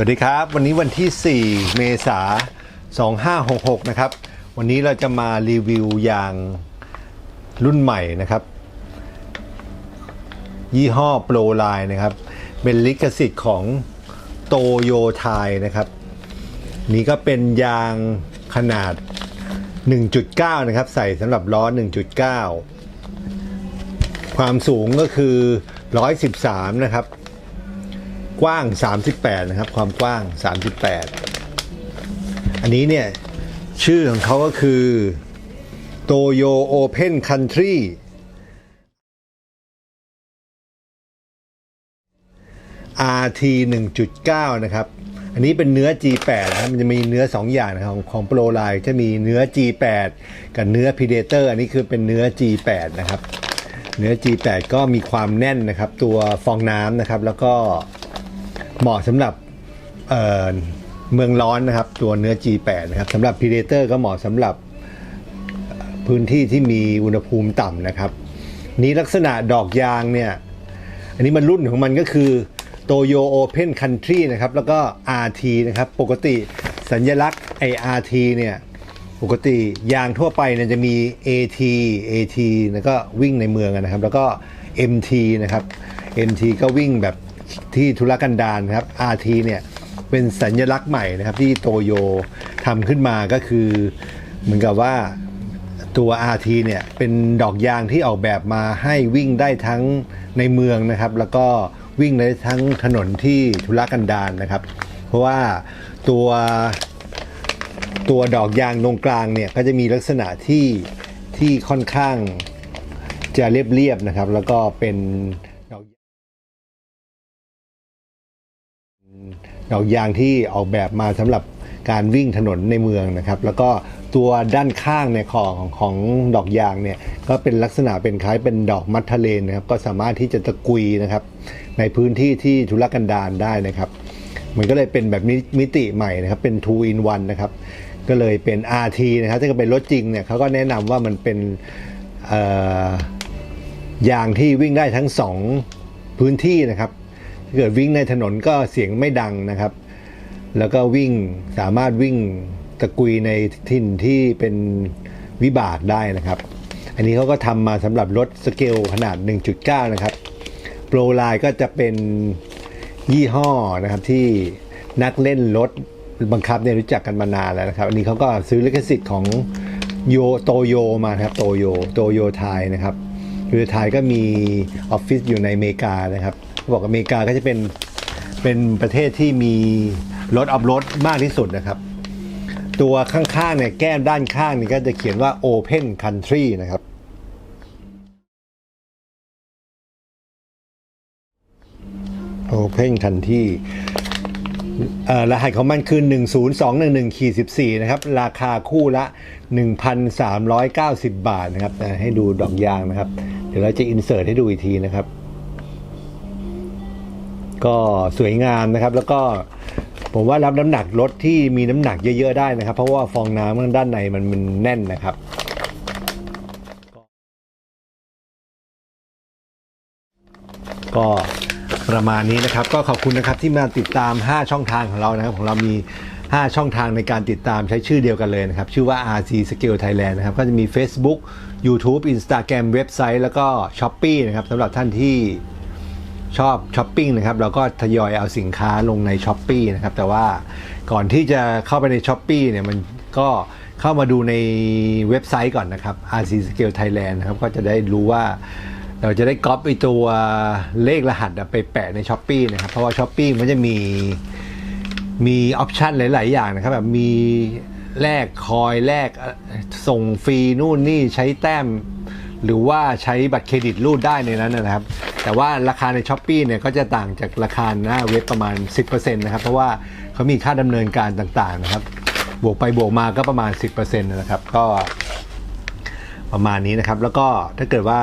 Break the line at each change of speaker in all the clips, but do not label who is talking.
วัสดีครับ วันนี้วันที่ 4 เมษา2566 นะครับ วันนี้เราจะมารีวิวยางรุ่นใหม่นะครับ ยี่ห้อโปรไลน์นะครับ เป็นลิขสิทธิ์ของโตโยไทยนะครับ นี่ก็เป็นยางขนาด 1.9 นะครับ ใส่สำหรับล้อ 1.9 ความสูงก็คือ 113 นะครับ กว้าง 38 นะครับ ความกว้าง 38 อันนี้เนี่ย ชื่อของเขาก็คือ Toyo Open Country RT 1.9นะครับ อันนี้เป็นเนื้อ G8 นะครับมันจะมีเนื้อ 2 อย่างนะครับของของโปรไลน์จะมีเนื้อ G8 กับเนื้อ Predator อันนี้คือเป็นเนื้อ G8 นะครับ เนื้อ G8 ก็มีความแน่นนะครับ ตัวฟองน้ำนะครับ แล้วก็ เหมาะสำหรับเเมืองร้อนนะครับ ตัวเนื้อ G8 นะครับสำหรับ Predator ก็เหมาะสำหรับพื้นที่ที่มีอุณหภูมิต่ำนะครับ นี้ลักษณะดอกยางเนี่ย อันนี้มันรุ่นของมันก็คือโตโยโอเพนคันทรีนะครับ แล้วก็ RT นะครับ ปกติสัญลักษณ์ไอ RT เนี่ย ปกติยางทั่วไปเนี่ยจะมี AT AT แล้วก็วิ่งในเมืองนะครับ แล้วก็ MT นะครับ MT ก็วิ่งแบบ ที่ธุรกันดารครับ RT เนี่ยเป็นสัญลักษณ์ใหม่นะครับที่โตโยทำขึ้นมาก็คือเหมือนกับว่าตัว RT เนี่ยเป็นดอกยางที่ออกแบบมาให้วิ่งได้ทั้งในเมืองนะครับ แล้วก็วิ่งได้ทั้งถนนที่ธุรกันดารนะครับ เพราะว่าตัวตัวดอกยางตรงกลางเนี่ยก็จะมีลักษณะที่ที่ค่อนข้างจะเรียบๆนะครับ แล้วก็เป็น ดอกยางที่ออกแบบมาสำหรับการวิ่งถนนในเมืองนะครับ แล้วก็ตัวด้านข้างเนี่ยของของดอกยางเนี่ยก็เป็นลักษณะเป็นคล้ายเป็นดอกมัทเทเลนะครับ ก็สามารถที่จะตะกุยนะครับ ในพื้นที่ที่ทุรกันดารได้นะครับ มันก็เลยเป็นแบบมิมติใหม่นะครับ เป็น2 in 1นะครับ ก็เลยเป็น RT นะครับถ้าเกิดเป็นรถจริงเนี่ยเขาก็แนะนำว่ามันเป็นยางที่วิ่งได้ทั้งสองพื้นที่นะครับ ถ้าเกิดวิ่งในถนนก็เสียงไม่ดังนะครับ แล้วก็วิ่งสามารถวิ่งตะกุยในทิ่นที่เป็นวิบากได้นะครับ อันนี้เขาก็ทำมาสำหรับรถสเกลขนาด 1.9 นะครับ โปรไลน์ก็จะเป็นยี่ห้อนะครับที่นักเล่นรถบังคับเนี่ยรู้จักกันมานานแล้วนะครับ อันนี้เขาก็ซื้อลิขสิทธิ์ของโยโตโยมาครับโตโยโตโยไทยนะครับโตโยไทยก็มีออฟฟิศอยู่ในอเมริกานะครับ บอกอเมริกาก็จะเป็นเป็นประเทศที่มีรถออฟรถมากที่สุดนะครับ ตัวข้างๆเนี่ยแก้มด้านข้างนี่ก็จะเขียนว่า Open Country นะครับ Open Country รหัสของมันคือ 10211ขีด14 นะครับ ราคาคู่ละ 1,390 บาทนะครับ ให้ดูดอกยางนะครับ เดี๋ยวเราจะอินเสิร์ตให้ดูอีกทีนะครับ ก็สวยงามนะครับ แล้วก็ผมว่ารับน้ำหนักรถที่มีน้ำหนักเยอะ ๆ ได้นะครับ เพราะว่าฟองน้ำข้างด้านในมันมันแน่นนะครับก็ประมาณนี้นะครับ ก็ขอบคุณนะครับที่มาติดตาม 5 ช่องทางของเรานะครับ ของเรามี 5 ช่องทางในการติดตามใช้ชื่อเดียวกันเลยนะครับ ชื่อว่า RC Scale Thailand นะครับ ก็จะมี Facebook YouTube Instagram เว็บไซต์แล้วก็ s h o p e e นะครับสำหรับท่านที่ ชอบช้อปปิ้งนะครับเราก็ทยอยเอาสินค้าลงในช้อปปีนะครับแต่ว่าก่อนที่จะเข้าไปในช้อปปีเนี่ยมันก็เข้ามาดูในเว็บไซต์ก่อนนะครับ RC Scale Thailand นะครับก็จะได้รู้ว่าเราจะได้ก๊อปไอตัวเลขรหัสไปแปะในช้อปปีนะครับเพราะว่าช้อปปีมันจะมีมีออปชันหลาย ๆ อย่างนะครับแบบมีแลกคอยแลกส่งฟรีนู่นนี่ใช้แต้ม หรือว่าใช้บัตรเครดิตรูดได้ในนั้นนะครับ แต่ว่าราคาในช้อปปีเนี่ยก็จะต่างจากราคาหน้าเว็บประมาณ 10%นะครับ เพราะว่าเขามีค่าดำเนินการต่างๆนะครับ บวกไปบวกมาก็ประมาณ 10%นะครับ ก็ประมาณนี้นะครับ แล้วก็ถ้าเกิดว่า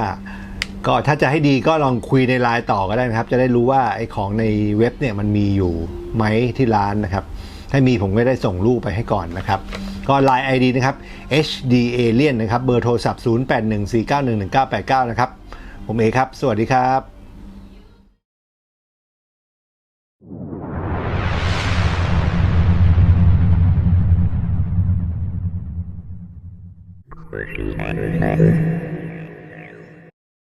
ก็ถ้าจะให้ดีก็ลองคุยในไลน์ต่อก็ได้นะครับ จะได้รู้ว่าไอ้ของในเว็บเนี่ยมันมีอยู่ไหมที่ร้านนะครับ ถ้ามีผมก็ได้ส่งรูปไปให้ก่อนนะครับ ก็ Line ID นะครับ HD Alien นะครับ เบอร์โทรศัพท์ 0814911989 นะครับ ผมเอครับ สวัสดีครับ